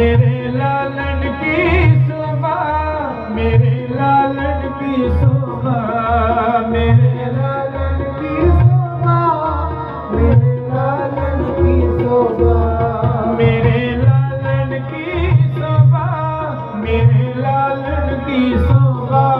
ਮੇਰੇ ਲਾਲਣ ਕੀ ਸੋਭਾ ਮੇਰੇ ਲਾਲਣ ਕੀ ਸੋਭਾ ਮੇਰੇ ਲਾਲਣ ਕੀ ਸੋਭਾ ਮੇਰੇ ਲਾਲਣ ਕੀ ਸੋਭਾ ਮੇਰੇ ਲਾਲਣ ਕੀ ਸੋਭਾ ਮੇਰੇ ਲਾਲਣ ਕੀ ਸੋਭਾ